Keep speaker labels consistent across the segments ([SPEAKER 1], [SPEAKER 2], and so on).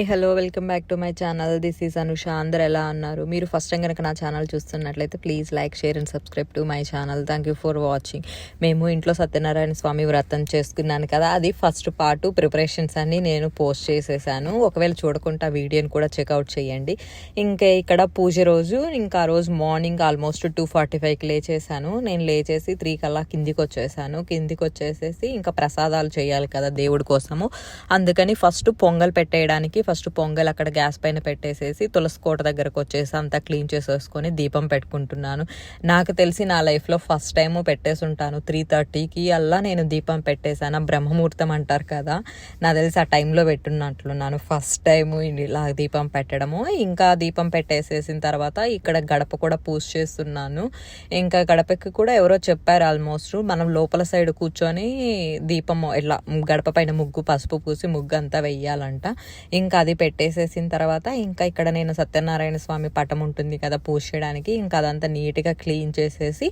[SPEAKER 1] Hi hello welcome back to my channel this is Anusha అందరు ఎలా ఉన్నారు? మీరు ఫస్ట్ టైం కనుక నా ఛానల్ చూస్తున్నట్లయితే please like share and subscribe to my channel thank you for watching మేము ఇంట్లో సత్యనారాయణ స్వామి వ్రతం చేసుకున్నాను కదా అది ఫస్ట్ పార్ట్ ప్రిపరేషన్స్ అన్ని నేను పోస్ట్ చేసేసాను. ఒకవేళ చూడకుండా ఆ వీడియోని కూడా చెక్అవుట్ చేయండి. ఇంకా ఇక్కడ పూజ రోజు ఇంకా ఆ రోజు మార్నింగ్ ఆల్మోస్ట్ టూ ఫార్టీ ఫైవ్కి లేచేసాను నేను లేచేసి త్రీ కల్లా కిందికి వచ్చేసాను. కిందికి వచ్చేసేసి ఇంకా ప్రసాదాలు చేయాలి కదా దేవుడి కోసము. అందుకని ఫస్ట్ పొంగల్ పెట్టేయడానికి ఫస్ట్ పొంగల్ అక్కడ గ్యాస్ పైన పెట్టేసేసి తులసి కోట దగ్గరకు వచ్చేసి అంతా క్లీన్ చేసేసుకొని దీపం పెట్టుకుంటున్నాను. నాకు తెలిసి నా లైఫ్లో ఫస్ట్ టైం పెట్టేసి ఉంటాను. త్రీ థర్టీకి అల్లా నేను దీపం పెట్టేశాను. బ్రహ్మముహూర్తం అంటారు కదా నాకు తెలిసి ఆ టైంలో పెట్టున్నట్లున్నాను ఫస్ట్ టైం ఇలా దీపం పెట్టడము. ఇంకా దీపం పెట్టేసేసిన తర్వాత ఇక్కడ గడప కూడా పూజ చేస్తున్నాను. ఇంకా గడపకి కూడా ఎవరో చెప్పారు ఆల్మోస్ట్ మనం లోపల సైడ్ కూర్చొని దీపం ఇట్లా గడప పైన ముగ్గు పసుపు పూసి ముగ్గు అంతా వెయ్యాలంట. ఇంకా అది పెట్టేసేసిన తర్వాత ఇంకా ఇక్కడ నేను సత్యనారాయణ స్వామి పటం ఉంటుంది కదా పూజ చేయడానికి. ఇంకా అదంతా నీట్గా క్లీన్ చేసేసి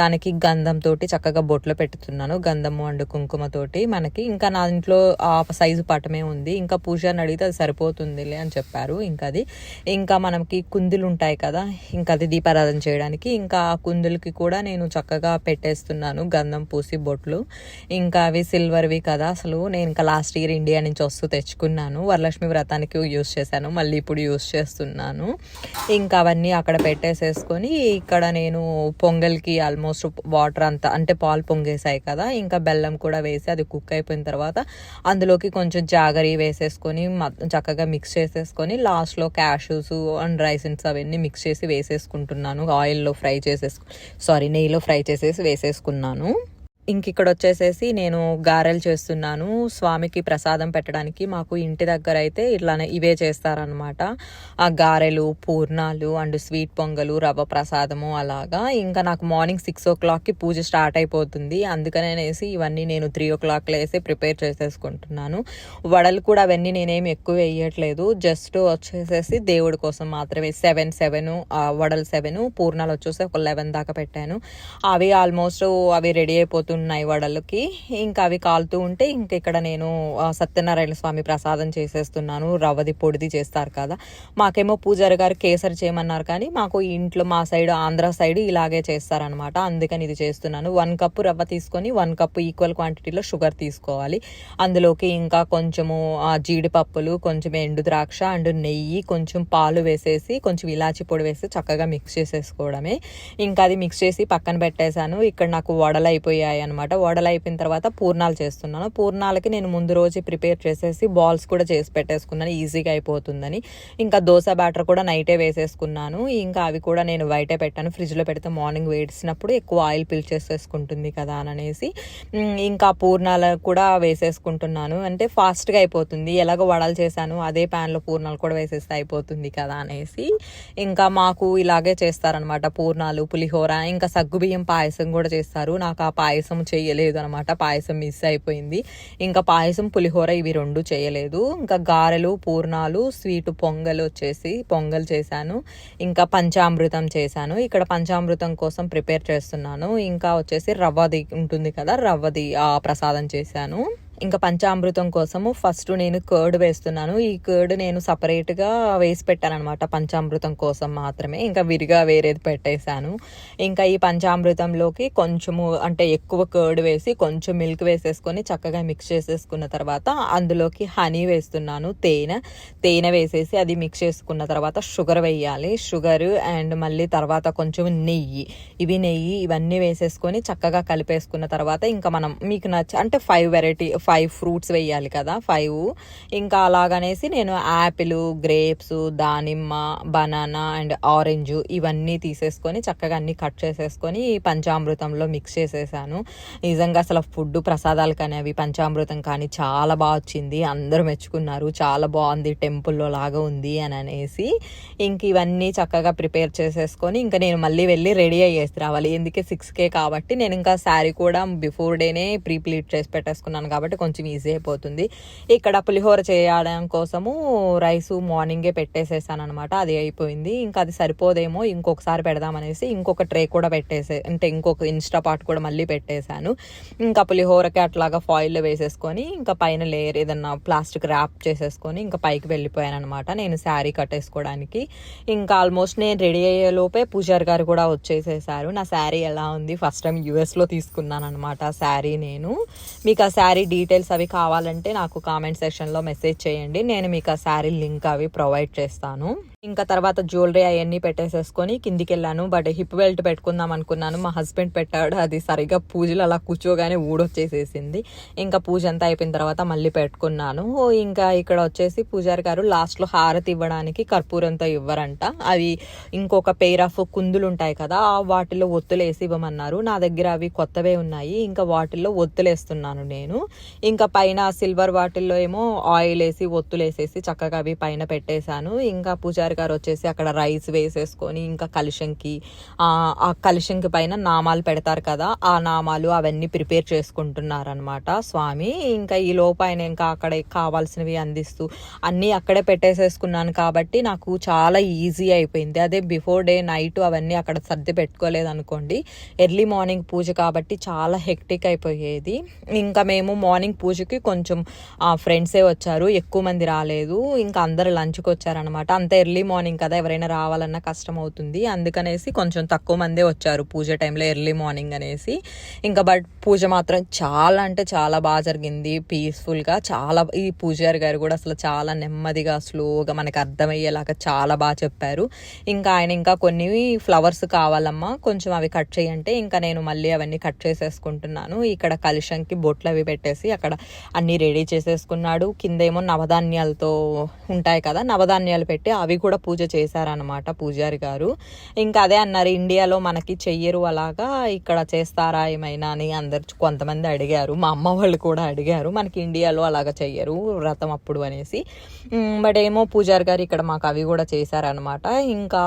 [SPEAKER 1] దానికి గంధంతో చక్కగా బొట్లు పెట్టుతున్నాను. గంధము అండ్ కుంకుమతోటి మనకి. ఇంకా నా ఇంట్లో ఆ సైజు పటమే ఉంది. ఇంకా పూజ అని అడిగితే అది సరిపోతుందిలే అని చెప్పారు ఇంకా అది ఇంకా మనకి కుందులు ఉంటాయి కదా ఇంకా అది దీపారాధన చేయడానికి. ఇంకా ఆ కుందులకి కూడా నేను చక్కగా పెట్టేస్తున్నాను గంధం పూసి బొట్లు. ఇంకా అవి సిల్వర్వి కదా అసలు. నేను ఇంకా లాస్ట్ ఇయర్ ఇండియా నుంచి వస్తూ తెచ్చుకున్నాను. వరలక్ష్మి వ్రతానికి యూస్ చేశాను మళ్ళీ ఇప్పుడు యూస్ చేస్తున్నాను. ఇంకా అవన్నీ అక్కడ పెట్టేసేసుకొని ఇక్కడ నేను పొంగల్కి ఆల్మోస్ట్ వాటర్ అంతా అంటే పాలు పొంగేసాయి కదా ఇంకా బెల్లం కూడా వేసి అది కుక్ అయిపోయిన తర్వాత అందులోకి కొంచెం జాగరి వేసేసుకొని చక్కగా మిక్స్ చేసేసుకొని లాస్ట్లో క్యాషూస్ అండ్ రైసిన్స్ అవన్నీ మిక్స్ చేసి వేసేసుకుంటున్నాను. ఆయిల్లో ఫ్రై చేసేసుకు సారీ నెయ్యిలో ఫ్రై చేసేసి వేసేసుకున్నాను. ఇంక ఇక్కడ వచ్చేసేసి నేను గారెలు చేస్తున్నాను. స్వామికి ప్రసాదం పెట్టడానికి మాకు ఇంటి దగ్గర అయితే ఇట్లానే ఇవే చేస్తారనమాట ఆ గారెలు పూర్ణాలు అండ్ స్వీట్ పొంగలు రవ్వ ప్రసాదము అలాగా. ఇంకా నాకు మార్నింగ్ సిక్స్ ఓ క్లాక్కి పూజ స్టార్ట్ అయిపోతుంది. అందుకనేసి ఇవన్నీ నేను త్రీ ఓ క్లాక్లో వేసి ప్రిపేర్ చేసేసుకుంటున్నాను. వడలు కూడా అవన్నీ నేనేమి ఎక్కువ వేయట్లేదు. జస్ట్ వచ్చేసేసి దేవుడి కోసం మాత్రమే సెవెన్ సెవెన్ వడలు సెవెన్ పూర్ణాలు వచ్చేసి ఒక లెవెన్ దాకా పెట్టాను. అవి ఆల్మోస్ట్ అవి రెడీ అయిపోతుంది అయిపోతున్నాయి వడలకి. ఇంకా అవి కాలుతూ ఉంటే ఇంక ఇక్కడ నేను సత్యనారాయణ స్వామి ప్రసాదం చేసేస్తున్నాను. రవ్వది పొడిది చేస్తారు కదా. మాకేమో పూజారి గారు కేసరి చేయమన్నారు కానీ మాకు ఇంట్లో మా సైడ్ ఆంధ్ర సైడ్ ఇలాగే చేస్తారనమాట అందుకని ఇది చేస్తున్నాను. వన్ కప్పు రవ్వ తీసుకొని వన్ కప్పు ఈక్వల్ క్వాంటిటీలో షుగర్ తీసుకోవాలి. అందులోకి ఇంకా కొంచెము జీడిపప్పులు కొంచెం ఎండు ద్రాక్ష అండ్ నెయ్యి కొంచెం పాలు వేసేసి కొంచెం ఇలాచి పొడి వేసి చక్కగా మిక్స్ చేసేసుకోవడమే. ఇంకా అది మిక్స్ చేసి పక్కన పెట్టేశాను. ఇక్కడ నాకు వడలు అయిపోయాయి అనమాట వడలు అయిపోయిన తర్వాత పూర్ణాలు చేస్తున్నాను. పూర్ణాలకి నేను ముందు రోజు ప్రిపేర్ చేసేసి బాల్స్ కూడా చేసి పెట్టేసుకున్నాను. ఈజీగా అయిపోతుందని. ఇంకా దోశ బ్యాటర్ కూడా నైటే వేసేసుకున్నాను. ఇంకా అవి కూడా నేను బయటే పెట్టాను. ఫ్రిడ్జ్లో పెడితే మార్నింగ్ వేడిసినప్పుడు ఎక్కువ ఆయిల్ పీల్చేసేసుకుంటుంది కదా అని అనేసి ఇంకా పూర్ణాలు కూడా వేసేసుకుంటున్నాను. అంటే ఫాస్ట్గా అయిపోతుంది. ఎలాగో వడలు చేశాను అదే ప్యాన్లో పూర్ణాలు కూడా వేసేస్తే అయిపోతుంది కదా అనేసి. ఇంకా మాకు ఇలాగే చేస్తారనమాట పూర్ణాలు పులిహోర ఇంకా సగ్గుబియ్యం పాయసం కూడా చేస్తారు. నాకు ఆ పాయసం చేయలేదు అనమాట పాయసం మిస్ అయిపోయింది. ఇంకా పాయసం పులిహోర ఇవి రెండు చేయలేదు. ఇంకా గారెలు పూర్ణాలు స్వీట్ పొంగల్ వచ్చేసి పొంగల్ చేశాను. ఇంకా పంచామృతం చేశాను. ఇక్కడ పంచామృతం కోసం ప్రిపేర్ చేస్తున్నాను. ఇంకా వచ్చేసి రవ్వది ఉంటుంది కదా రవ్వది ప్రసాదం చేశాను. ఇంకా పంచామృతం కోసము ఫస్ట్ నేను కర్డ్ వేస్తున్నాను. ఈ కర్డ్ నేను సపరేట్గా వేసి పెట్టానమాట అనమాట పంచామృతం కోసం మాత్రమే. ఇంకా విరిగా వేరేది పెట్టేశాను. ఇంకా ఈ పంచామృతంలోకి కొంచెము అంటే ఎక్కువ కర్డ్ వేసి కొంచెం మిల్క్ వేసేసుకొని చక్కగా మిక్స్ చేసేసుకున్న తర్వాత అందులోకి హనీ వేస్తున్నాను తేనె. తేనె వేసేసి అది మిక్స్ చేసుకున్న తర్వాత షుగర్ వేయాలి. షుగర్ అండ్ మళ్ళీ తర్వాత కొంచెం నెయ్యి. ఇవి నెయ్యి ఇవన్నీ వేసేసుకొని చక్కగా కలిపేసుకున్న తర్వాత ఇంకా మనం మీకు నచ్చ అంటే ఫైవ్ వెరైటీ ఫైవ్ ఫ్రూట్స్ వేయాలి కదా ఫైవ్ ఇంకా అలాగనేసి నేను యాపిల్ గ్రేప్స్ దానిమ్మ బనానా అండ్ ఆరెంజ్ ఇవన్నీ తీసేసుకొని చక్కగా అన్ని కట్ చేసేసుకొని పంచామృతంలో మిక్స్ చేసేసాను. నిజంగా అసలు ఫుడ్ ప్రసాదాలు కానీ అవి పంచామృతం కానీ చాలా బాగా వచ్చింది. అందరూ మెచ్చుకున్నారు. చాలా బాగుంది టెంపుల్లో లాగా ఉంది అని అనేసి. ఇంక ఇవన్నీ చక్కగా ప్రిపేర్ చేసేసుకొని ఇంకా నేను మళ్ళీ వెళ్ళి రెడీ అయ్యేసి రావాలి. ఎందుకే సిక్స్కే కాబట్టి నేను ఇంకా శారీ కూడా బిఫోర్ డేనే ప్రీ ప్లీట్ చేసి పెట్టేసుకున్నాను కాబట్టి అయితే కొంచెం ఈజీ అయిపోతుంది. ఇక్కడ పులిహోర చేయడం కోసము రైస్ మార్నింగే పెట్టేసేసాను అనమాట అది అయిపోయింది. ఇంకా అది సరిపోదేమో ఇంకొకసారి పెడదామనేసి ఇంకొక ట్రే కూడా పెట్టేసే అంటే ఇంకొక ఇన్స్టా పాట్ కూడా మళ్ళీ పెట్టేశాను. ఇంకా పులిహోరకి అట్లాగా ఫాయిల్లో వేసేసుకొని ఇంకా పైన లేయర్ ఏదన్నా ప్లాస్టిక్ ర్యాప్ చేసేసుకొని ఇంకా పైకి వెళ్ళిపోయాను అనమాట నేను శారీ కట్టేసుకోవడానికి. ఇంకా ఆల్మోస్ట్ నేను రెడీ అయ్యే లోపే పూజారి గారు కూడా వచ్చేసేసారు. నా శారీ ఎలా ఉంది? ఫస్ట్ టైం యూఎస్లో తీసుకున్నాను అనమాట శారీ నేను. మీకు ఆ శారీ డీటెయిల్స్ అవి కావాలంటే నాకు కామెంట్ సెక్షన్లో మెసేజ్ చేయండి. నేను మీకు ఆ శారీ లింక్ అవి ప్రొవైడ్ చేస్తాను. ఇంకా తర్వాత జ్యువెలరీ అవన్నీ పెట్టేసేసుకొని కిందికి వెళ్ళాను బట్ హిప్ బెల్ట్ పెట్టుకుందాం అనుకున్నాను. మా హస్బెండ్ పెట్టాడు. అది సరిగా పూజలు అలా కూర్చోగానే ఊడొచ్చేసేసింది. ఇంకా పూజ అంతా అయిపోయిన తర్వాత మళ్ళీ పెట్టుకున్నాను. ఇంకా ఇక్కడ వచ్చేసి పూజారి గారు లాస్ట్లో హారతి ఇవ్వడానికి కర్పూరంతో ఇవ్వరంట. అవి ఇంకొక పెయిర్ ఆఫ్ కుందులు ఉంటాయి కదా వాటిలో ఒత్తులేసి ఇవ్వమన్నారు. నా దగ్గర అవి కొత్తవే ఉన్నాయి. ఇంకా వాటిల్లో ఒత్తులేస్తున్నాను నేను. ఇంకా పైన సిల్వర్ వాటిల్లో ఏమో ఆయిల్ వేసి ఒత్తులేసేసి చక్కగా అవి పైన పెట్టేశాను. ఇంకా పూజారి గారు వచ్చేసి అక్కడ రైస్ వేసేసుకొని ఇంకా కలుషంకి ఆ కలుషంకి పైన నామాలు పెడతారు కదా ఆ నామాలు అవన్నీ ప్రిపేర్ చేసుకుంటున్నారనమాట స్వామి ఇంకా ఈ లోపు ఇంకా అక్కడ కావాల్సినవి అందిస్తూ అన్నీ అక్కడే పెట్టేసేసుకున్నాను కాబట్టి నాకు చాలా ఈజీ అయిపోయింది. అదే బిఫోర్ డే నైట్ అవన్నీ అక్కడ సర్ది పెట్టుకోలేదు అనుకోండి ఎర్లీ మార్నింగ్ పూజ కాబట్టి చాలా హెక్టిక్ అయిపోయేది. ఇంకా మేము మార్నింగ్ పూజకి కొంచెం ఫ్రెండ్సే వచ్చారు ఎక్కువ మంది రాలేదు ఇంకా అందరు లంచ్కి వచ్చారనమాట అంత ఎర్లీ మార్నింగ్ కదా ఎవరైనా రావాలన్నా కష్టం అవుతుంది అందుకనేసి కొంచెం తక్కువ మందే వచ్చారు. పూజ టైంలో ఎర్లీ మార్నింగ్ అనేసి. ఇంకా బట్ పూజ మాత్రం చాలా అంటే చాలా బాగా జరిగింది. పీస్ఫుల్గా చాలా ఈ పూజారి గారు కూడా అసలు చాలా నెమ్మదిగా స్లోగా మనకు అర్థమయ్యేలాగా చాలా బాగా చెప్పారు. ఇంకా ఆయన ఇంకా కొన్ని ఫ్లవర్స్ కావాలమ్మా కొంచెం అవి కట్ చేయంటే ఇంకా నేను మళ్ళీ అవన్నీ కట్ చేసేసుకుంటున్నాను. ఇక్కడ కలుషంకి బొట్లు అవి పెట్టేసి అక్కడ అన్నీ రెడీ చేసేసుకున్నాడు. కిందేమో నవధాన్యాలతో ఉంటాయి కదా నవధాన్యాలు పెట్టి అవి కూడా పూజ చేశారనమాట పూజారి గారు. ఇంకా అదే అన్నారు ఇండియాలో మనకి చెయ్యరు అలాగా ఇక్కడ చేస్తారా ఏమైనా అని అందరు కొంతమంది అడిగారు. మా అమ్మ వాళ్ళు కూడా అడిగారు మనకి ఇండియాలో అలాగా చెయ్యరు వ్రతం అప్పుడు అనేసి. బట్ ఏమో పూజారి గారు ఇక్కడ మాకు అవి కూడా చేశారనమాట ఇంకా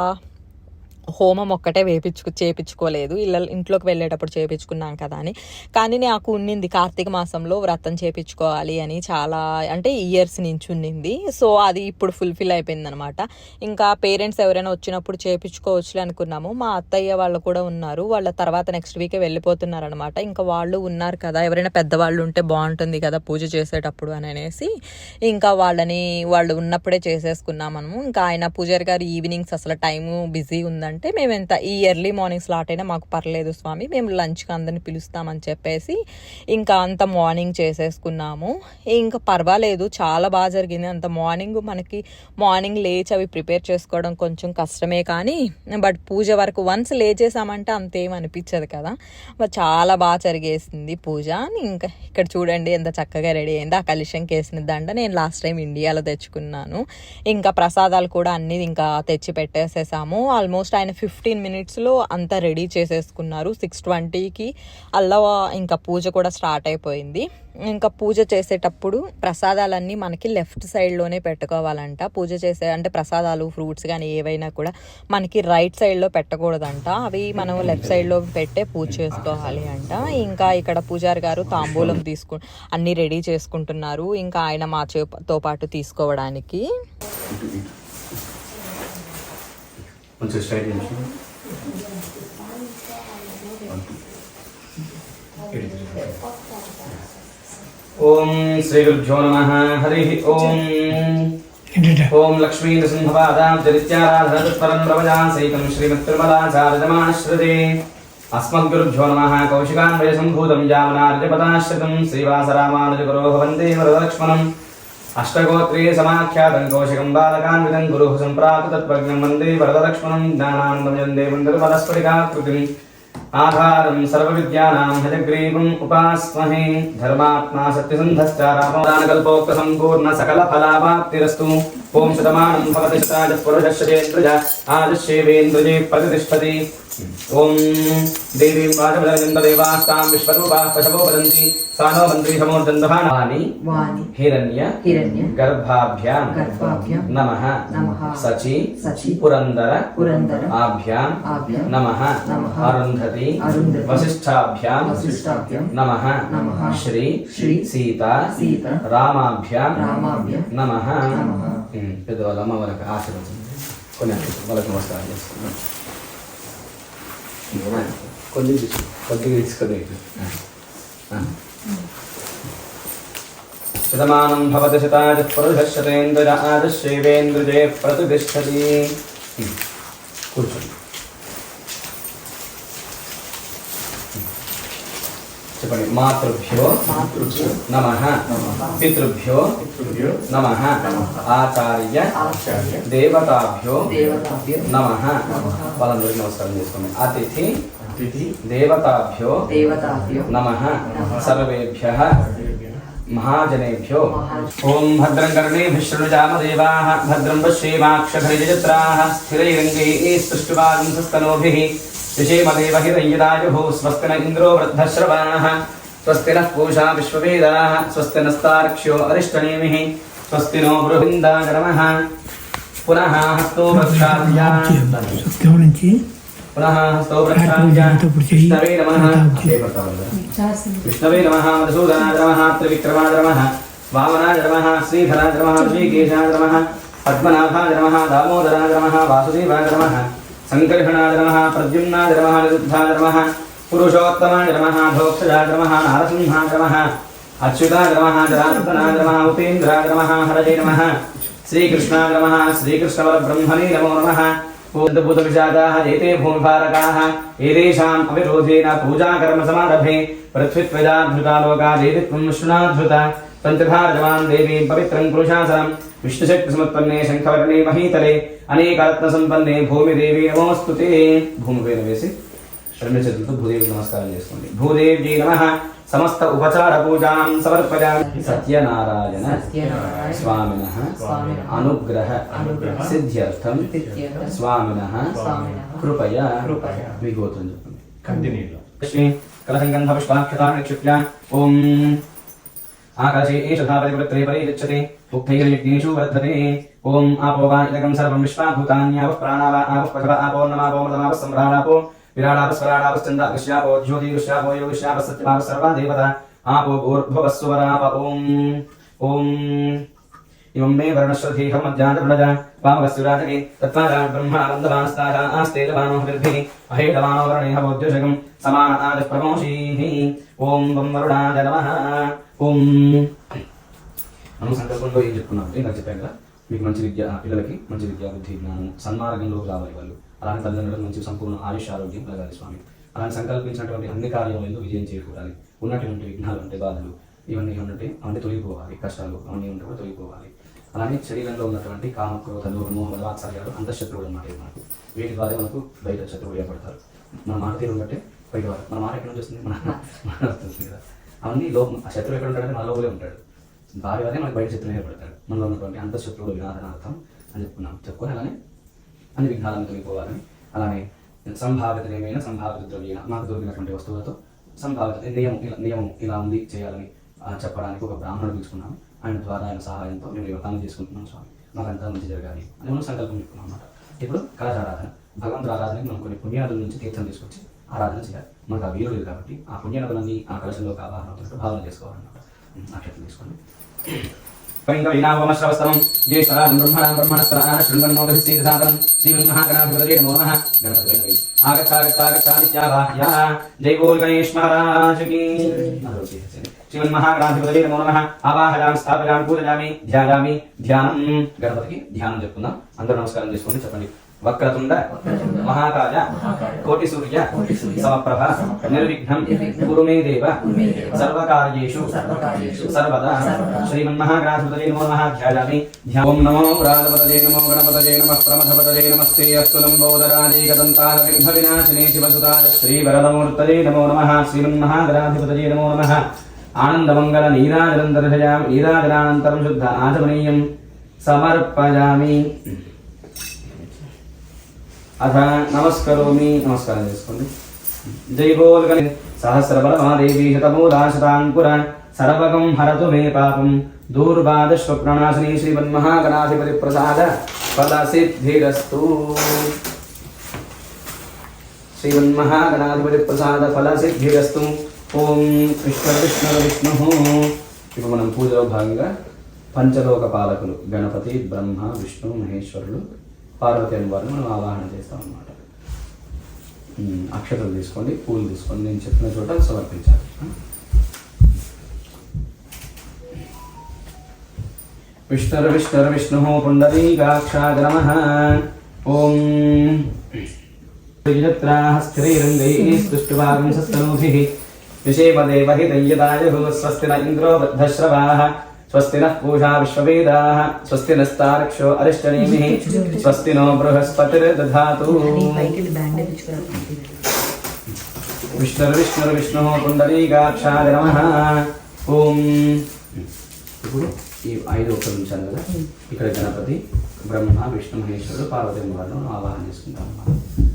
[SPEAKER 1] హోమం ఒక్కటే వేపించుకు చేపించుకోలేదు. ఇళ్ళ ఇంట్లోకి వెళ్ళేటప్పుడు చేపించుకున్నాం కదా అని. కానీ నాకు ఉన్నింది కార్తీక మాసంలో వ్రతం చేపించుకోవాలి అని చాలా అంటే ఇయర్స్ నుంచి ఉన్నింది. సో అది ఇప్పుడు ఫుల్ఫిల్ అయిపోయింది అనమాట ఇంకా పేరెంట్స్ ఎవరైనా వచ్చినప్పుడు చేపించుకోవచ్చు అనుకున్నాము. మా అత్తయ్య వాళ్ళు కూడా ఉన్నారు. వాళ్ళ తర్వాత నెక్స్ట్ వీకే వెళ్ళిపోతున్నారు అనమాట ఇంకా వాళ్ళు ఉన్నారు కదా. ఎవరైనా పెద్దవాళ్ళు ఉంటే బాగుంటుంది కదా పూజ చేసేటప్పుడు అని అనేసి. ఇంకా వాళ్ళని వాళ్ళు ఉన్నప్పుడే చేసేసుకున్నాం మనము. ఇంకా ఆయన పూజారి గారు ఈవినింగ్స్ అసలు టైము బిజీ ఉందంటే అంటే మేము ఎంత ఈ ఎర్లీ మార్నింగ్ స్లాట్ అయినా మాకు పర్లేదు స్వామి. మేము లంచ్కి అందరిని పిలుస్తామని చెప్పేసి ఇంకా అంత మార్నింగ్ చేసేసుకున్నాము. ఇంకా పర్వాలేదు చాలా బాగా జరిగింది. అంత మార్నింగ్ మనకి మార్నింగ్ లేచి అవి ప్రిపేర్ చేసుకోవడం కొంచెం కష్టమే కానీ బట్ పూజ వరకు వన్స్ లేచేసామంటే అంతేం అనిపించదు కదా. బట్ చాలా బాగా జరిగేసింది పూజ. ఇంకా ఇక్కడ చూడండి ఎంత చక్కగా రెడీ అయింది. ఆ కలిషంకి వేసిన దండ నేను లాస్ట్ టైం ఇండియాలో తెచ్చుకున్నాను. ఇంకా ప్రసాదాలు కూడా అన్నీ ఇంకా తెచ్చి పెట్టేసేసాము. ఆల్మోస్ట్ ఆయన ఫిఫ్టీన్ మినిట్స్లో అంతా రెడీ చేసేసుకున్నారు. సిక్స్ ట్వంటీకి అల్లా ఇంకా పూజ కూడా స్టార్ట్ అయిపోయింది. ఇంకా పూజ చేసేటప్పుడు ప్రసాదాలన్నీ మనకి లెఫ్ట్ సైడ్లోనే పెట్టుకోవాలంట. పూజ చేసే అంటే ప్రసాదాలు ఫ్రూట్స్ కానీ ఏవైనా కూడా మనకి రైట్ సైడ్లో పెట్టకూడదంట. అవి మనం లెఫ్ట్ సైడ్లో పెట్టే పూజ చేసుకోవాలి అంట. ఇంకా ఇక్కడ పూజారి గారు తాంబూలం తీసుకు అన్నీ రెడీ చేసుకుంటున్నారు. ఇంకా ఆయన మా చేతో పాటు తీసుకోవడానికి.
[SPEAKER 2] కొంచెం స్ట్రైట్ చేసి ఓం శ్రీ గురుభ్యో నమ హరి ఓం ఓం లక్ష్మీ నృసింహపాదాబ్జరిత్యారాధనతత్పరం ప్రవజాసైకం శ్రీమత్తిరుమలాచార్యమాశ్రితే అస్మద్గురుభ్యో నమ కౌశికాన్వయ సంభూతం జామనార్యపదాశ్రితం శ్రీవాసరామానుజగురోः వందే అష్టగోత్రీయ సమాఖ్యాతం కౌశికం బాలకాన్వితం గురు గురుః సంప్రాప్తత్వజ్ఞం వందే వరదలక్ష్మణం జ్ఞానానందం వందే మందిరపదస్ఫటికాకృతిం ఆధారం సర్వ విద్యానాం హజగ్రీవం ఉపాస్మహే ధర్మాత్మా సత్యసంధశ్చారాపదానకల్పోక్త సంపూర్ణ సకల ఫలావాప్తిరస్తు ఓం శతమానం భవతి శతాజ పురుషశ్చేంద్రజ ఆదిశ్యేవేంద్రజే ప్రతిష్టతి ఓం దేవీం వాచమదంతదేవాస్తాం విశ్వరూపాः పశవో వదంతి సానో మంత్రీ సమోర్దందహాని
[SPEAKER 3] వాణి
[SPEAKER 2] హిరణ్య
[SPEAKER 3] హిరణ్య
[SPEAKER 2] గర్భాభ్యాం
[SPEAKER 3] గర్భాభ్యాం
[SPEAKER 2] నమః
[SPEAKER 3] నమః
[SPEAKER 2] సచి
[SPEAKER 3] సచి
[SPEAKER 2] పురందర
[SPEAKER 3] పురందర
[SPEAKER 2] ఆభ్యాం
[SPEAKER 3] ఆభ్యాం
[SPEAKER 2] నమః
[SPEAKER 3] నమః
[SPEAKER 2] అరుంధతి
[SPEAKER 3] అరుంధతి
[SPEAKER 2] వసిష్ఠాభ్యాం
[SPEAKER 3] వసిష్ఠాభ్యాం
[SPEAKER 2] నమః
[SPEAKER 3] నమః
[SPEAKER 2] శ్రీ
[SPEAKER 3] శ్రీ
[SPEAKER 2] సీత
[SPEAKER 3] సీత
[SPEAKER 2] రామాభ్యాం
[SPEAKER 3] రామాభ్యాం
[SPEAKER 2] నమః
[SPEAKER 3] నమః
[SPEAKER 2] ఉమ్, పెద్దవాళ్ళ అమ్మ వాళ్ళకి ఆశీర్వచనం కొన్ని ఆశీర్వచనం. వాళ్ళకి కొద్దిగా తీసుకో. కొద్దిగా తీసుకొని శతమానం భవతి శతాజ పురుషశతేంద్ర ఆదశ్రేవేంద్రజే ప్రతిష్టతి. కూర్చోండి. చెప్పండి మాతృభ్యో
[SPEAKER 3] మాతృభ్యో
[SPEAKER 2] నమ
[SPEAKER 3] నమః
[SPEAKER 2] పితృభ్యో
[SPEAKER 4] పితృభ్యో
[SPEAKER 2] నమ
[SPEAKER 4] నమః
[SPEAKER 2] ఆచార్య
[SPEAKER 4] ఆచార్య
[SPEAKER 2] దేవతాభ్యో
[SPEAKER 3] దేవతాభ్యో
[SPEAKER 2] నమ
[SPEAKER 3] నమః
[SPEAKER 2] వాళ్ళందరికీ నమస్కారం చేసుకోండి అతిథి
[SPEAKER 4] అతిథి
[SPEAKER 2] దేవతాభ్యో
[SPEAKER 3] దేవతాభ్యో
[SPEAKER 2] నమ
[SPEAKER 3] నమః
[SPEAKER 2] సర్వేభ్య మహాజనేభ్యో
[SPEAKER 3] మహాజ-
[SPEAKER 2] ఓం భద్రం కర్ణేభిः శృణుజామదేవాः భద్రం పశ్యేమాక్షభరిజత్రాः स्थिरैरङ्गैः स्पृष्टुवागुंसस्तनोभिः ऋषिमदेवहिरय्यरायुः स्वस्ति न इन्द्रो वृद्धश्रवाणः, स्वस्ति नः पूषा विश्ववेदाः, स्वस्ति नस्तार्क्ष्यो अरिष्टनेमिः, स्वस्ति नो बृहन्दागरमः पुनः हस्तो प्रक्षाल्या पुनः प्रक्षाल्या विष्णवे नमः। विष्णवे नमः सङ्कर्षणाय नमः प्रद्युम्नाय नमः निरुद्धाय नमः पुरुषोत्तमाय नमः धोक्षजाय नमः नारसिंहाय नमः अच्युताय नमः जनार्दनाय नमः उपेन्द्राय नमः हरये नमः श्रीकृष्णाय नमः श्रीकृष्णवरब्रह्मणे नमो नमः भूतविषादाः एते भूमिभारकाः एतेषाम् अविरोधेन पूजाकर्मसमारभे पृथ्वीत्वजाधृता लोका देवित्वं शृणाधृता तन्त्रिभारजमान् देवीं पवित्रं कुरुशासनं विष्णुशक्तिसमुत्पन्ने शङ्खवर्णे महीतले అనేకరత్నసంపన్నే భూమిదేవి నమోస్తు భూమి పైన వేసి రెండు చేతులతో భూదేవికి నమస్కారం చేసుకోండి। భూదేవి నమ సమస్త ఉపచార పూజాం సమర్పయామి సత్యనారాయణ
[SPEAKER 3] సత్యనారాయణ
[SPEAKER 2] స్వామినః
[SPEAKER 3] స్వామినః
[SPEAKER 2] అనుగ్రహ
[SPEAKER 3] అనుగ్రహ
[SPEAKER 2] సిద్ధ్యర్థం
[SPEAKER 3] సిద్ధ్యర్థం
[SPEAKER 2] స్వామినః
[SPEAKER 3] స్వామినః
[SPEAKER 2] కృపయా
[SPEAKER 3] కృపయా
[SPEAKER 2] మీ గోత్రం చెప్పండి
[SPEAKER 4] కంది నీళ్ళు
[SPEAKER 2] లక్ష్మీ కలసంగంధ పుష్పాక్షతాన్ని క్షిప్య ఓం ఆకాశే ఏష ధాపతిపుత్రే పరిగచ్చతే ఉక్తైర్యజ్ఞేషు వర్ధతే ఓం ఆపో వా ఇదకం సర్వం విశ్వాభూతాన్యావ ప్రాణావ ఆప పశవ ఆపో నమాపో మృతమాప సంభ్రాడాపో విరాడాప స్వరాడాపశ్చందాకృష్యాపో జ్యోతిరుష్యాపో యోగిష్యాప సత్యమాప సర్వా దేవత ఆపో భూర్భువస్సువరాప ఓం ఓం ఇమం మే వర్ణశ్రధీహం మధ్యాహ్నప్రణజ వామవస్సురాజకే తత్వారా బ్రహ్మానందమానస్తారా ఆస్తేజమానో హృద్భిः అహేటమానో వర్ణేహ బోధ్యుషకం సమాన ఆజ ప్రమోషీః ఓం వం వరుణాయ నమః ఓం మనం సంకల్పంలో ఏం చెప్పుకున్నాం నాకు చెప్పాను కదా మీకు మంచి విద్య పిల్లలకి మంచి విద్య బుద్ధి జ్ఞానం సన్మార్గంలోకి రావాలి వాళ్ళు. అలాంటి తల్లిదండ్రులకు మంచి సంపూర్ణ ఆయుష్ ఆరోగ్యం కలగాలి స్వామి. అలాంటి సంకల్పించినటువంటి అన్ని కార్యాలయంలో విజయం చేకూరాలి? ఉన్నటువంటి విఘ్నాలు అంటే బాధలు ఇవన్నీ ఉంటే అవన్నీ తొలగిపోవాలి. కష్టాలు అవన్నీ ఉంటే కూడా తొలగిపోవాలి. అలానే శరీరంలో ఉన్నటువంటి కామ క్రోధ లోభ మోహ అంతఃశత్రువులు అన్నమాట మనకు. వీటి ద్వారా మనకు బయట శత్రువులు ఏర్పడతారు. మన మాట తీరు బట్టే బయట వారు. మన మాట ఎక్కడ నుంచి వస్తుంది? మన మన వస్తుంది కదా. అవన్నీ లోపం. ఆ శత్రువు ఎక్కడ ఉంటాడంటే మన లోపలే ఉంటాడు. వారి వల్లే మనకు బయట శత్రువు ఏర్పడతాడు మనలో ఉన్నటువంటి అంత శత్రువుడు వినాదనార్థం అని చెప్పుకున్నాం. చెప్పుకొని అలానే అన్ని విఘ్నాలను తొలగిపోవాలని. అలానే సంభావితమైన సంభావిత ద్రవ్య మాకు దొరికినటువంటి వస్తువులతో సంభావిత నియమం ఇలా నియమం ఇలా ఉంది చేయాలని చెప్పడానికి ఒక బ్రాహ్మణుడు తీసుకున్నాము ఆయన ద్వారా ఆయన సహాయంతో మేము యువకాన్ని వ్రతాన్ని చేసుకుంటున్నాం స్వామి. మాకంతా మంచి జరగాలి అని మనం సంకల్పం చెప్పుకున్నాం అన్నమాట. ఇప్పుడు కలశారాధన భగవంతుడు ఆరాధనకి మనం కొన్ని పుణ్యాదుల నుంచి తీర్థం తీసుకొచ్చి ఆరాధన చేయాలి. మనకు ఆ వీలు లేదు కాబట్టి ఆ పుణ్యనదులన్నీ ఆ కలశంలో ఆవాహన అవుతున్నట్టు భావన చేసుకోవాలన్నమాట. నక్షత్రం తీసుకోండి. వైనావమశ్రవస్తవం జ్యేష్ఠరాజం బ్రహ్మణాం బ్రహ్మణస్త్రాణ శృణ్వన్నోదభిస్తీర్థాతం శ్రీమన్మహాగణాధిపతయే నమో నమః గణపతి ఆగచ్చాగచ్చాగచ్చానిత్యావాహ్య జై బోల్ గణేష్ మహారాజ్ కీ. శ్రీమన్మహాగణాధిపతయే నమో నమః ఆవాహయామి స్థాపయామి పూజయామి ధ్యాయామి ధ్యానం గణపతికి ధ్యానం చెప్పుకుందాం. అందరూ నమస్కారం చేసుకోండి చెప్పండి. వక్రతుండ మహాకాయ కోటి సూర్య సమప్రభ నిర్విఘ్నం కురు మే దేవ సర్వకార్యేషు సర్వదా శ్రీమన్మహాగ్రాధిపతయే నమో నమః ధ్యాయామి ధ్యా- ఓం నమో రాజపతయే నమో గణపతయే నమః ప్రమథపతయే నమస్తే అస్తు లంబోదరాజేకదంతాల విఘ్న వినాశినే శివసుతాయ శ్రీవరదమూర్తయే నమో నమః శ్రీమన్మహాగ్రాధిపతయే నమో నమః. ఆనందమంగళ నీరాజనం దర్శయామి నీరాజనానంతరం శుద్ధ ఆచమనీయం సమర్పయామి. అథ నమస్కరోమి. నమస్కారం చేసుకోండి. జై బోల్ గణే. సహస్రబల మహాదేవి శతమూలా సర్వగం హరతు మే పాపం. దూర్వాదశ్వప్రణాశిని శ్రీమన్మహాగణాధిపతి ప్రసాద ఫలసిద్ధిరస్తు. శ్రీమన్మహాగణాధిపతి ప్రసాద ఫలసిద్ధిరస్తు. ఓం విష్ణు విష్ణు విష్ణు. ఇప్పుడు మనం పూజలో భాగంగా పంచలోక పాలకులు గణపతి బ్రహ్మ విష్ణు మహేశ్వరులు పార్వతి అమ్మవారిని మనం ఆవాహన చేస్తాం అన్నమాట. అక్షతలు తీసుకోండి పూలు తీసుకోండి నేను చెప్పిన చోట సమర్పించాలి. విష్ణుర్ విష్ణుర్ విష్ణు పుండరీకాక్షాగ్రమ ఓం. ఓం స్థిరైరంగైస్తుష్టువాగుంసస్తనూభిः విషేమదేవహితయ్యదాయుः స్వస్తి న ఇంద్రో బద్ధశ్రవాः స్వస్తి నः పూషా విశ్వవేదాः స్వస్తి నస్తారక్షో అరిష్టనేమిः స్వస్తి నో బృహస్పతిర్దధాతు విష్ణుర్ విష్ణుర్ విష్ణు పుండరీకాక్షాయ నమః ఓం ఇప్పుడు ఈ ఐదు ఒక్కరు ఉంచాను కదా? ఇక్కడ గణపతి బ్రహ్మ విష్ణు మహేశ్వరుడు పార్వతి వారిని మనం ఆవాహన చేసుకుంటాం అన్నమాట.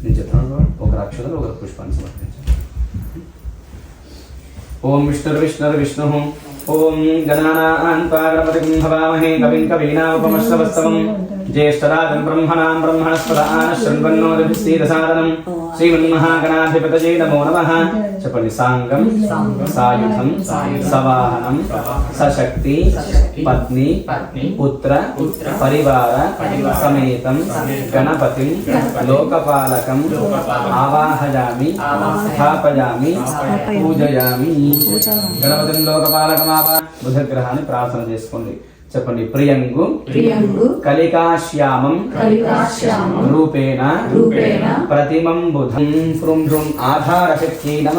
[SPEAKER 2] నేను చెప్తున్నాను ఒకరు అక్షరాలు ఒకరు పుష్పాన్ని సమర్పించాలి. ఓం విష్ణుర్ విష్ణుర్ విష్ణు. ఓం గణానాన్ గణపతిం భవామహే కవిం కవీనాముపమశ్రవస్తవం. జ్యేష్ఠరాజం బ్రహ్మణాం బ్రహ్మణస్పద ఆన శృణ్వన్నోదభిస్తీరసాదనం శ్రీమన్మహాగణాధిపతయే నమో నమః. చెప్పండి సాంగం సాయుధం సవాహనం సశక్తి పత్ని పుత్ర పరివార సమేతం గణపతిం లోకపాలకం ఆవాహయామి స్థాపయామి పూజయామి. గణపతిం లోకపాలకం బుధగ్రహాన్ని ప్రార్థన చేసుకోండి. చెప్పండి ప్రియంగు
[SPEAKER 3] ప్రియంగు
[SPEAKER 2] కలికాశ్యామం
[SPEAKER 3] కలికాశ్యామం
[SPEAKER 2] రూపేణ
[SPEAKER 3] రూపేణ
[SPEAKER 2] ప్రతిమం బుధం హృం హృం ఆధారశక్తి నమ.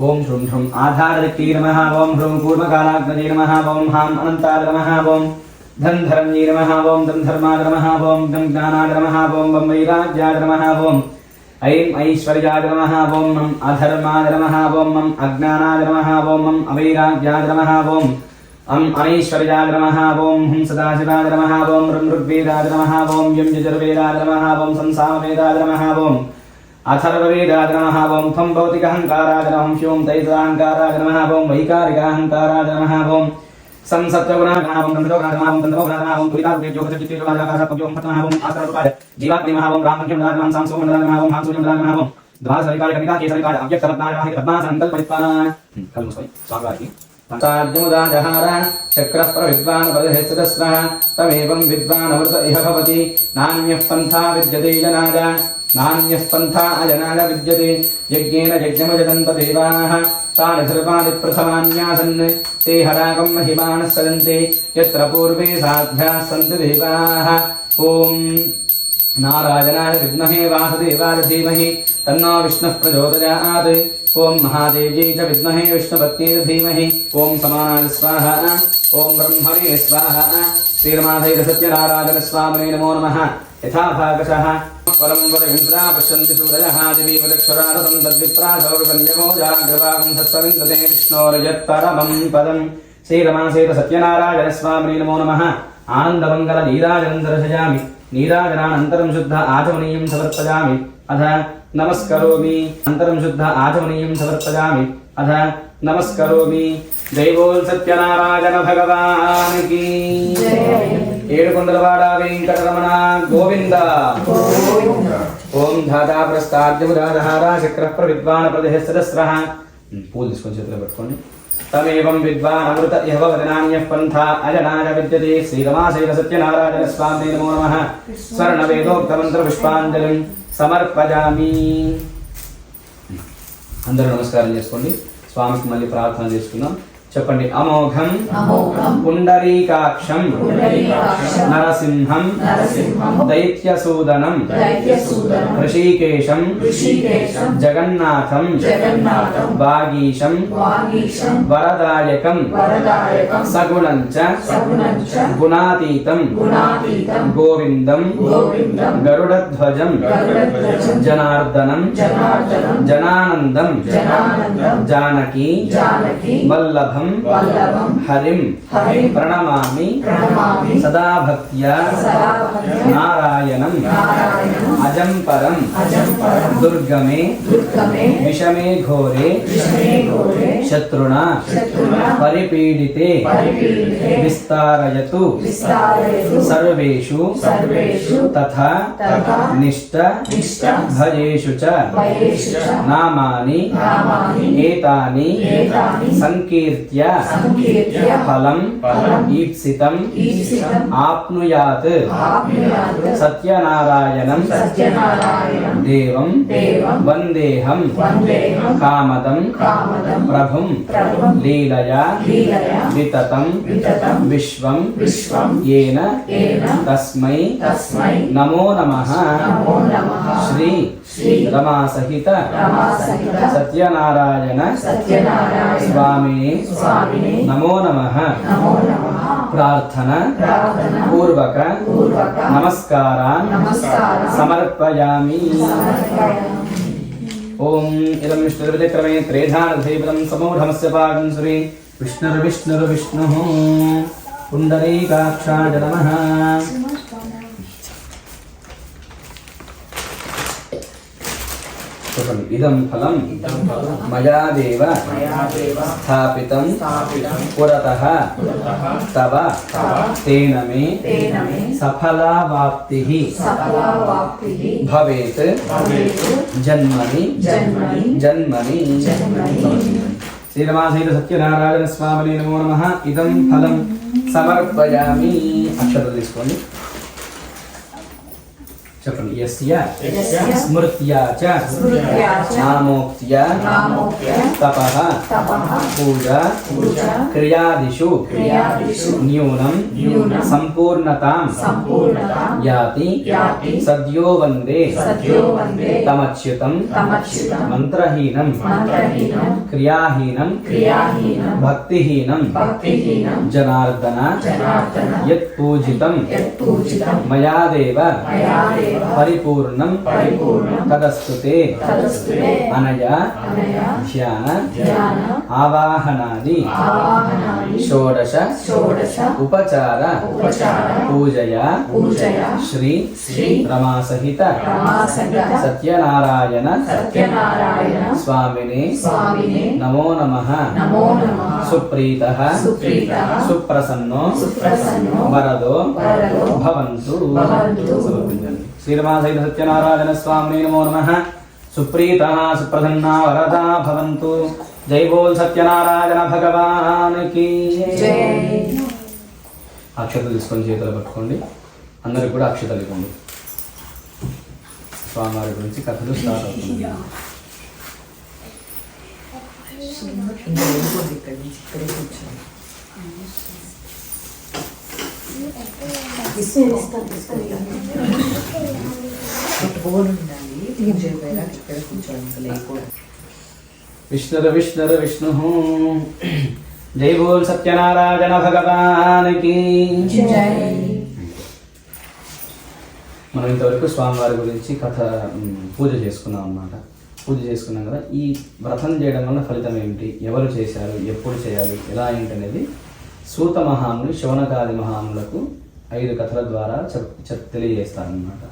[SPEAKER 2] ఓం హృం హృం ఆధారశక్తి నమ ఓం హృం కూర్మకాలాగ్నజే నమ ఓం హాం అనంతాయ నమ ఓం ధన్ధరంజే నమ ఓం ధన్ధర్మాయ నమ ఓం గం జ్ఞానాయ నమ ఓం వం వైరాగ్యాయ నమ ఓం ఐం ఐశ్వర్యాయ నమ ఓం మం అధర్మాయ నమ ఓం మం అజ్ఞానాయ నమ ఓం మం అవైరాగ్యాయ నమ ఓం అం అనైశ్వర్యాయ నమ ఓం హుం సదాశివాయ నమ ఓం రుం ఋగ్వేదాయ నమ ఓం యం యజుర్వేదాయ నమ ఓం సంసామవేదాయ నమ ఓం అథర్వవేదాయ నమ ఓం త్వం భౌతికహంకారాయ నమ హ్యోం తైతాహంకారాయ నమ ఓం వైకారికాహంకారాయ నమ ఓం సంసత్వగుణాగణావం संसत्वगुणागणावं गन्धर्वगणागणावं गन्धर्वगणागणावं तुलितारुपेभ्योगतचित्तेजोगाजागासापभ्यों पतनावं आसररूपाय जीवात्मेमहावं रामख्यमदागणां सांसोमदागणावं सांसूर्यमदागणावं द्वासरिकाय कविता केसरिकाय अव्यक्तरत्नायमाहि रत्नासङ्कल्परित्वान् हम्म, खलु मुस्मै स्वागतार्ति ताद्यमुदाजहार शक्रः प्रविद्वान् प्रदहेस्तस्वः तमेवं विद्वानमृत इह भवति। नान्यः पन्था विद्यते जनाद नान्यः पन्था अजनाद विद्यते। यज्ञेन यज्ञमजदन्त देवाः। तानि सर्वाणि प्रथमान्यासन् ते हरागम् महिमानः सदन्ति यत्र पूर्वे साध्याः सन्ति देवाः ॐ नारायणाय विद्महे वासुदेवाय धीमहि तन्नो विष्णुः प्रचोदयात् ॐ महादेव्यै च विद्महे विष्णुपत्न्यै धीमहि ॐ समानाय स्वाहा ॐ ब्रह्मणे स्वाहा श्रीरमाधैर्सत्यनारायणस्वामिने नमो नमः यथा भागशः परं वरविन्द्रा पश्यन्ति सूरयः दिवीवदक्षरारतं तद्विप्रासौर्वल्यमो जाग्रवागुंसविन्दते विष्णोर्यत्परमं पदम् श्रीरमासेतसत्यनारायणस्वामिने नमो नमः आनन्दमङ्गलनीराजनं दर्शयामि नीराजनानन्तरं शुद्ध आचमनीयं समर्पयामि अथ नमस्करोमि अन्तरं शुद्ध आचमनीयं समर्पयामि अथ नमस्करोमि दैवो सत्यनारायण भगवान् की ఏడుకొండలవాడ వెంకటరమణ గోవింద. ఓం ధాతా ప్రస్తాద్యముదాధార చక్ర ప్రవిద్వాన ప్రదేశస్ర పూలు తీసుకొని చేతిలో పెట్టుకోండి. తమేవం విద్వాన్ అమృత ఇహ వదనాన్య పంథ అజనాయ విద్యతే. శ్రీరమాశైల సత్యనారాయణ స్వామి నమో నమ. స్వర్ణ వేదోక్త మంత్ర పుష్పాంజలిం సమర్పజామి అందరూ నమస్కారం చేసుకోండి. స్వామికి మళ్ళీ ప్రార్థన చేసుకుందాం. చెప్పండి. అమోఘం. పుండరీకాక్షం. నరసింహం. దైత్యసూదనం. ఋషికేశం. జగన్నాథం. వాగీశం. వరదాయకం. సగుణం చ గుణాతీతం. గోవిందం. గరుడధ్వజం. జనార్దనం. జనానందం. జానకి. వల్లభం. వల్లభం హరిం ప్రణమామి సదా భక్త్యా నారాయణం
[SPEAKER 3] నారాయణం
[SPEAKER 2] అజం పరం
[SPEAKER 3] అజం పరం
[SPEAKER 2] దుర్గమే విషమే ఘోరే శత్రుణ పరిపీడితే విస్తారయతు సర్వేషు తథా నిష్ట భయేషు చ నామాని ఏతాని సంకీర్త్య
[SPEAKER 3] సంకీర్త్య
[SPEAKER 2] ఫలం ఈప్సితం ఆప్నుయాత్ సత్యనారాయణం దేవం వందేహం కామదం ప్రభుం లీలయా వితతం విశ్వం
[SPEAKER 3] విశ్వం
[SPEAKER 2] ఏన
[SPEAKER 3] ఏన
[SPEAKER 2] తస్మై
[SPEAKER 3] తస్మై
[SPEAKER 2] నమో నమః
[SPEAKER 3] నమో నమః
[SPEAKER 2] శ్రీ
[SPEAKER 3] శ్రీ
[SPEAKER 2] రమాసహిత
[SPEAKER 3] రమాసహిత
[SPEAKER 2] సత్యనారాయణ
[SPEAKER 3] సత్యనారాయణ
[SPEAKER 2] స్వామిని
[SPEAKER 3] స్వామిని
[SPEAKER 2] నమో నమః
[SPEAKER 3] నమో నమః
[SPEAKER 2] ప్రార్థన
[SPEAKER 3] ప్రార్థన
[SPEAKER 2] పూర్వక
[SPEAKER 3] పూర్వక
[SPEAKER 2] నమస్కారాన్
[SPEAKER 3] నమస్కారం
[SPEAKER 2] సమర్పయామి
[SPEAKER 3] సమర్పయామి
[SPEAKER 2] ఓం ఇదం విష్ణుర్విచక్రమే త్రేధానధైవతం సమూఢమస్య పాకం శ్రీ విష్ణుర్విష్ణుర్విష్ణుః పుండరీకాక్షాయ నమః చెప్పండి. ఇదం ఫలం మయా దేవ స్థాపితం పురత తవ తేన మే సఫలావాప్తి
[SPEAKER 3] మే
[SPEAKER 2] భవేత్ జన్మని
[SPEAKER 3] జన్మని
[SPEAKER 2] జన్మని సత్యనారాయణ స్వామిని నమో నమ. ఇదం ఫలం సమర్పయామి. అక్షరం తీసుకోండి. చెప్పండి. యస్య. స్మృత్యా చ. నామోక్త్య. తపః. పూజ. క్రియాదిషు. న్యూనం. సంపూర్ణతాం. యాతి. సద్యో వందే. తమచ్యుతం. మంత్రహీనం. క్రియాహీనం. భక్తిహీనం. జనార్దన. యత్ పూజితం
[SPEAKER 3] యత్పూజితం.
[SPEAKER 2] మయా దేవ
[SPEAKER 3] మయా దేవ
[SPEAKER 2] పరిపూర్ణం తదస్తుతే అనయా ధ్యాన ఆవాహనాది షోడశ ఉపచార పూజయా శ్రీ
[SPEAKER 3] శ్రీ
[SPEAKER 2] రమాసహిత సత్యనారాయణ స్వామిని నమో నమః సుప్రీత సుప్రసన్నో వరదో భవంతు
[SPEAKER 3] భవంతు.
[SPEAKER 2] సమర్పించండి శ్రీరమాసైన సత్యనారాయణ స్వామి నమో నమ. సుప్రీత సుప్రసన్న వరదా భవంతు. జై బోల్ సత్యనారాయణ భగవానికి
[SPEAKER 3] జై
[SPEAKER 2] అక్షతలు తీసుకొని చేతులు పట్టుకోండి. అందరికి కూడా అక్షతలు ఇవ్వండి. స్వామివారి గురించి కథలు స్టార్ట్ అవుతుంది. విష్ణుర విష్ణుర విష్ణు. జై బోల్ సత్యనారాయణ భగవానికి మనం ఇంతవరకు స్వామివారి గురించి కథ పూజ చేసుకున్నాం అన్నమాట. పూజ చేసుకున్నాం కదా ఈ వ్రతం చేయడం వల్ల ఫలితం ఏమిటి? ఎవరు చేశారు? ఎప్పుడు చేయాలి? ఎలా ఏంటనేది సూత మహాముని శౌనకాది మహాములకు ఐదు కథల ద్వారా చెప్ తెలియజేస్తారనమాట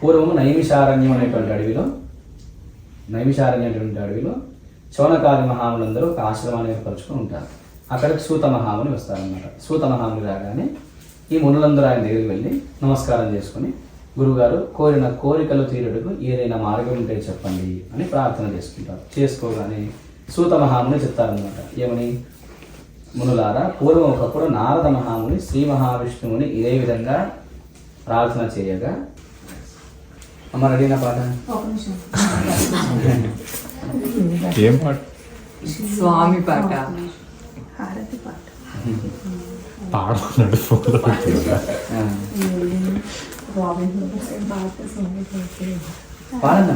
[SPEAKER 2] పూర్వము నైమిషారణ్యం అనేటువంటి అడవిలో నైమిషారణ్యం అనేటువంటి అడవిలో శౌనకాది మహాములందరూ ఒక ఆశ్రమాన్ని ఏర్పరచుకొని ఉంటారు. అక్కడికి సూత మహాముని వస్తారనమాట సూత మహాముని రాగానే ఈ మునులందరూ ఆయన దగ్గరికి వెళ్ళి నమస్కారం చేసుకొని గురుగారు కోరిన కోరికలు తీరుటకు ఏదైనా మార్గం ఉంటే చెప్పండి అని ప్రార్థన చేసుకుంటారు. చేసుకోగానే సూత మహాముని చెప్తారనమాట ఏమని? మునులారా పూర్వం ఒకప్పుడు నారద మహాముని శ్రీ మహావిష్ణువుని ఇదే విధంగా ప్రార్థన చేయగా. అమ్మ రెడీనా పాట?
[SPEAKER 4] ఏం పాట?
[SPEAKER 1] స్వామి పాట?
[SPEAKER 2] ఆ. పాడండి.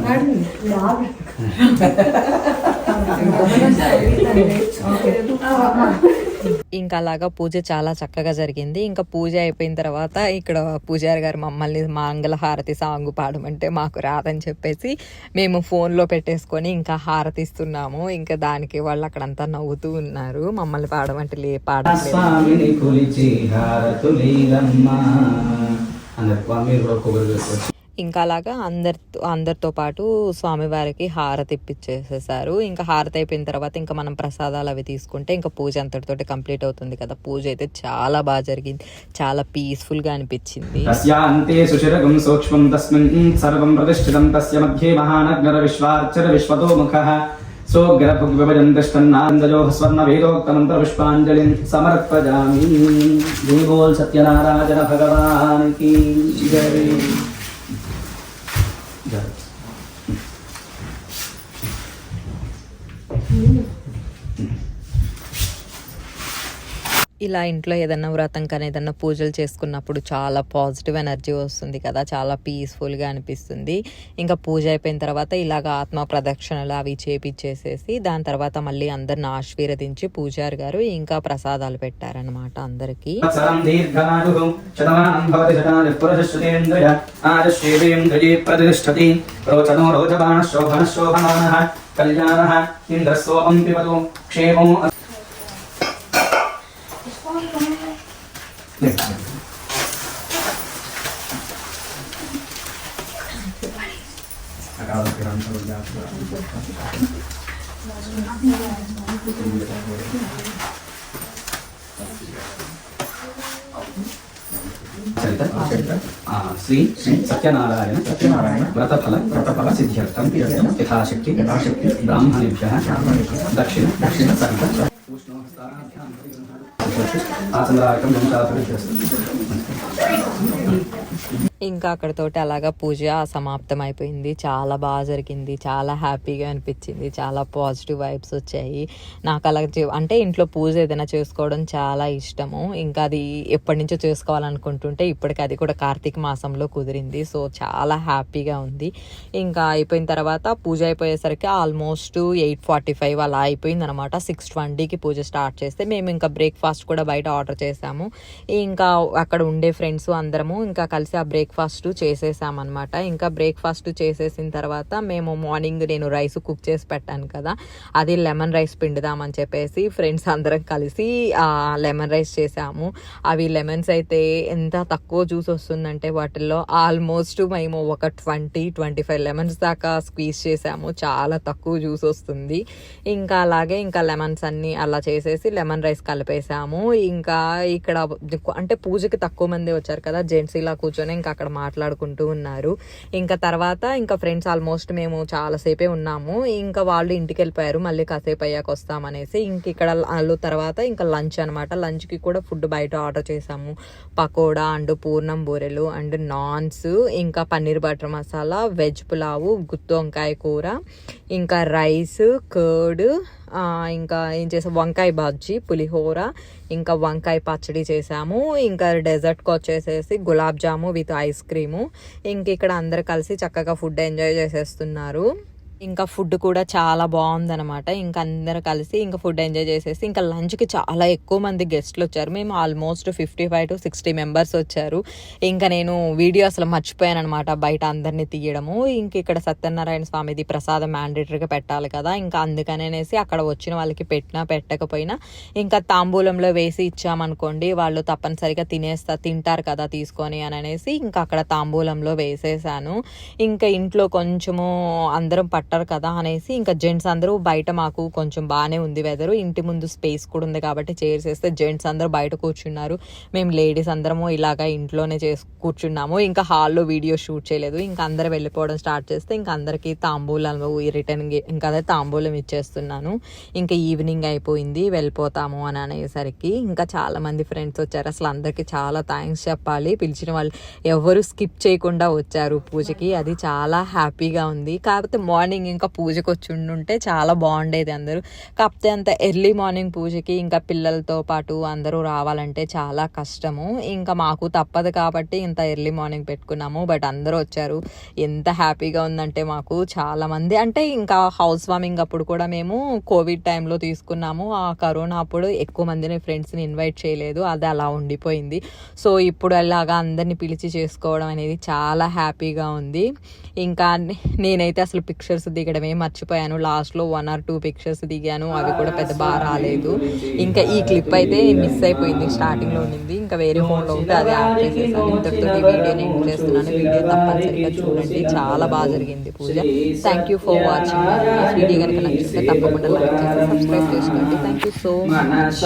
[SPEAKER 1] ఇంకా అలాగా పూజ చాలా చక్కగా జరిగింది. ఇంకా పూజ అయిపోయిన తర్వాత ఇక్కడ పూజారి గారు మమ్మల్ని మంగళహారతి సాంగ్ పాడమంటే మాకు రాదని చెప్పేసి మేము ఫోన్లో పెట్టేసుకొని ఇంకా హారతి ఇస్తున్నాము. ఇంకా దానికి వాళ్ళు అక్కడంతా నవ్వుతూ ఉన్నారు. మమ్మల్ని పాడమంటే లే పాడలేదు
[SPEAKER 2] స్వామిని కొలిచి అందరు మీరు కూడా కొబ్బరి
[SPEAKER 1] ఇంకా అలాగా అందరితో అందరితో పాటు స్వామివారికి హారతి ఇప్పించేసేసారు ఇంకా హారతి అయిపోయిన తర్వాత ఇంకా మనం ప్రసాదాలు అవి తీసుకుంటే ఇంకా పూజ అంతటితోటి కంప్లీట్ అవుతుంది కదా. పూజ అయితే చాలా బాగా జరిగింది. చాలా పీస్ఫుల్గా అనిపించింది.
[SPEAKER 2] సుశిరగం సూక్ష్మం తస్మిన్ సర్వం ప్రతిష్ఠితం. తస్య మధ్యే మహానగ్నర విశ్వార్చర విశ్వతో స్వర్ణ వేదోక్తమంత్ర పుష్పాంజలిం సమర్పజామి. సత్యనారాయణ భగవాన్ జయ జై
[SPEAKER 1] ఇలా ఇంట్లో ఏదన్నా వ్రతం కానీ ఏదన్నా పూజలు చేసుకున్నప్పుడు చాలా పాజిటివ్ ఎనర్జీ వస్తుంది కదా చాలా పీస్ఫుల్గా అనిపిస్తుంది. ఇంకా పూజ అయిపోయిన తర్వాత ఇలాగ ఆత్మ ప్రదక్షిణలు అవి చేపిచ్చేసేసి దాని తర్వాత మళ్ళీ అందరిని ఆశీర్వదించి పూజారి గారు ఇంకా ప్రసాదాలు పెట్టారనమాట అందరికీ.
[SPEAKER 2] కళ్యాణ దీర్ఘాయుః శతమానం క్షేమం आचरित श्री सत्यनारायण सत्यनारायण व्रतफल व्रतफल सिद्ध्यर्थम यथाशक्ति यथाशक्ति ब्राह्मणेभ्यः दक्षिण दक्षिण सर्व आसन्द्राकं
[SPEAKER 1] ఇంకా అక్కడతోటి అలాగా పూజ సమాప్తం అయిపోయింది చాలా బాగా జరిగింది. చాలా హ్యాపీగా అనిపించింది. చాలా పాజిటివ్ వైబ్స్ వచ్చాయి. నాకు అలా చే- అంటే ఇంట్లో పూజ ఏదైనా చేసుకోవడం చాలా ఇష్టము. ఇంకా అది ఎప్పటి నుంచో చేసుకోవాలనుకుంటుంటే ఇప్పటికి అది కూడా కార్తీక మాసంలో కుదిరింది. సో చాలా హ్యాపీగా ఉంది. ఇంకా అయిపోయిన తర్వాత పూజ అయిపోయేసరికి ఆల్మోస్ట్ ఎయిట్ ఫార్టీ ఫైవ్ అలా అయిపోయింది అనమాట సిక్స్ ట్వంటీకి పూజ స్టార్ట్ చేస్తే మేము ఇంకా బ్రేక్ఫాస్ట్ కూడా బయట ఆర్డర్ చేసాము. ఇంకా అక్కడ ఉండే ఫ్రెండ్స్ అందరము ఇంకా కలిసి ఆ బ్రేక్ బ్రేక్ఫాస్ట్ చేసేసామన్నమాట. ఇంకా బ్రేక్ఫాస్ట్ చేసేసిన తర్వాత మేము మార్నింగ్ నేను రైస్ కుక్ చేసి పెట్టాను కదా అది లెమన్ రైస్ పిండుదామని చెప్పేసి ఫ్రెండ్స్ అందరం కలిసి లెమన్ రైస్ చేసాము. అవి లెమన్స్ అయితే ఎంత తక్కువ జ్యూస్ వస్తుందంటే వాటిల్లో ఆల్మోస్ట్ మేము ఒక ట్వంటీ ట్వంటీ ఫైవ్ లెమన్స్ దాకా స్క్వీజ్ చేసాము. చాలా తక్కువ జ్యూస్ వస్తుంది. ఇంకా అలాగే ఇంకా లెమన్స్ అన్నీ అలా చేసేసి లెమన్ రైస్ కలిపేసాము. ఇంకా ఇక్కడ అంటే పూజకి తక్కువ మంది వచ్చారు కదా జెంట్స్ ఇలా కూర్చొని ఇంకా అక్కడ మాట్లాడుకుంటూ ఉన్నారు. ఇంకా తర్వాత ఇంకా ఫ్రెండ్స్ ఆల్మోస్ట్ మేము చాలాసేపే ఉన్నాము. ఇంకా వాళ్ళు ఇంటికి వెళ్ళిపోయారు. మళ్ళీ కాసేపు అయ్యాక వస్తామనేసి ఇంక ఇక్కడ వాళ్ళు తర్వాత ఇంకా లంచ్ అనమాట లంచ్కి కూడా ఫుడ్ బయట ఆర్డర్ చేసాము. పకోడా అండ్ పూర్ణం బూరెలు అండ్ నాన్స్ ఇంకా పన్నీర్ బటర్ మసాలా వెజ్ పులావు గుత్తి వంకాయ కూర ఇంకా రైస్ కర్డ్ ఇంకా ఏం చేసాం? వంకాయ బజ్జీ పులిహోర ఇంకా వంకాయ పచ్చడి చేసాము. ఇంకా డెజర్ట్కి వచ్చేసేసి gulab jamun with ice cream. ఇంక ఇక్కడ అందరు కలిసి చక్కగా ఫుడ్ ఎంజాయ్ చేసేస్తున్నారు. ఇంకా ఫుడ్ కూడా చాలా బాగుందనమాట ఇంకా అందరు కలిసి ఇంకా ఫుడ్ ఎంజాయ్ చేసేసి ఇంకా లంచ్కి చాలా ఎక్కువ మంది గెస్ట్లు వచ్చారు. మేము almost fifty five to sixty members వచ్చారు. ఇంకా నేను వీడియో అసలు మర్చిపోయాను అనమాట బయట అందరినీ తీయడము. ఇంక ఇక్కడ సత్యనారాయణ స్వామిది ప్రసాదం మ్యాండేటరీగా పెట్టాలి కదా. ఇంకా అందుకనేసి అక్కడ వచ్చిన వాళ్ళకి పెట్టినా పెట్టకపోయినా ఇంకా తాంబూలంలో వేసి ఇచ్చామనుకోండి వాళ్ళు తప్పనిసరిగా తినేస్తా తింటారు కదా తీసుకొని అని అనేసి ఇంకా అక్కడ తాంబూలంలో వేసేసాను. ఇంకా ఇంట్లో కొంచెము అందరం పట్టరు కదా అనేసి ఇంకా జెంట్స్ అందరూ బయట మాకు కొంచెం బాగానే ఉంది వెదరు ఇంటి ముందు స్పేస్ కూడా ఉంది కాబట్టి చైర్స్ వేస్తే జెంట్స్ అందరూ బయట కూర్చున్నారు. మేము లేడీస్ అందరము ఇలాగా ఇంట్లోనే చేసు కూర్చున్నాము. ఇంకా హాల్లో వీడియో షూట్ చేయలేదు. ఇంకా అందరూ వెళ్ళిపోవడం స్టార్ట్ చేస్తే ఇంకా అందరికీ తాంబూలాలు రిటర్న్ ఇంకా అదే తాంబూలం ఇచ్చేస్తున్నాను. ఇంకా ఈవినింగ్ అయిపోయింది వెళ్ళిపోతాము అని అనేసరికి ఇంకా చాలా మంది ఫ్రెండ్స్ వచ్చారు. అసలు అందరికీ చాలా థ్యాంక్స్ చెప్పాలి. పిలిచిన వాళ్ళు ఎవరు స్కిప్ చేయకుండా వచ్చారు పూజకి. అది చాలా హ్యాపీగా ఉంది. కాకపోతే మార్నింగ్ మార్నింగ్ ఇంకా పూజకి వచ్చి ఉండుంటే చాలా బాగుండేది అందరూ. కాకపోతే అంత ఎర్లీ మార్నింగ్ పూజకి ఇంకా పిల్లలతో పాటు అందరూ రావాలంటే చాలా కష్టము. ఇంకా మాకు తప్పదు కాబట్టి ఇంత ఎర్లీ మార్నింగ్ పెట్టుకున్నాము. బట్ అందరూ వచ్చారు. ఎంత హ్యాపీగా ఉందంటే మాకు చాలామంది అంటే ఇంకా హౌస్ వార్మింగ్ అప్పుడు కూడా మేము కోవిడ్ టైంలో తీసుకున్నాము. ఆ కరోనా అప్పుడు ఎక్కువ మందిని ఫ్రెండ్స్ని ఇన్వైట్ చేయలేదు. అది అలా ఉండిపోయింది. సో ఇప్పుడు అలాగా అందరిని పిలిచి చేసుకోవడం అనేది చాలా హ్యాపీగా ఉంది. ఇంకా నేనైతే అసలు పిక్చర్స్ దిగడమే మర్చిపోయాను. లాస్ట్లో వన్ ఆర్ టూ పిక్చర్స్ దిగాను. అవి కూడా పెద్ద బాగా రాలేదు. ఇంకా ఈ క్లిప్ అయితే మిస్ అయిపోయింది స్టార్టింగ్లో ఇంకా వేరే ఫోన్లో ఉంటే అది యాడ్ చేసేసాను. ఇంతటితో ఈ వీడియో నేను చేస్తున్నాను. వీడియో తప్పనిసరిగా చూడండి. చాలా బాగా జరిగింది పూజ. Thank you for watching video కనుక నచ్చితే తప్పకుండా లైక్ చేసి సబ్స్క్రైబ్ చేసుకోండి. Thank you so much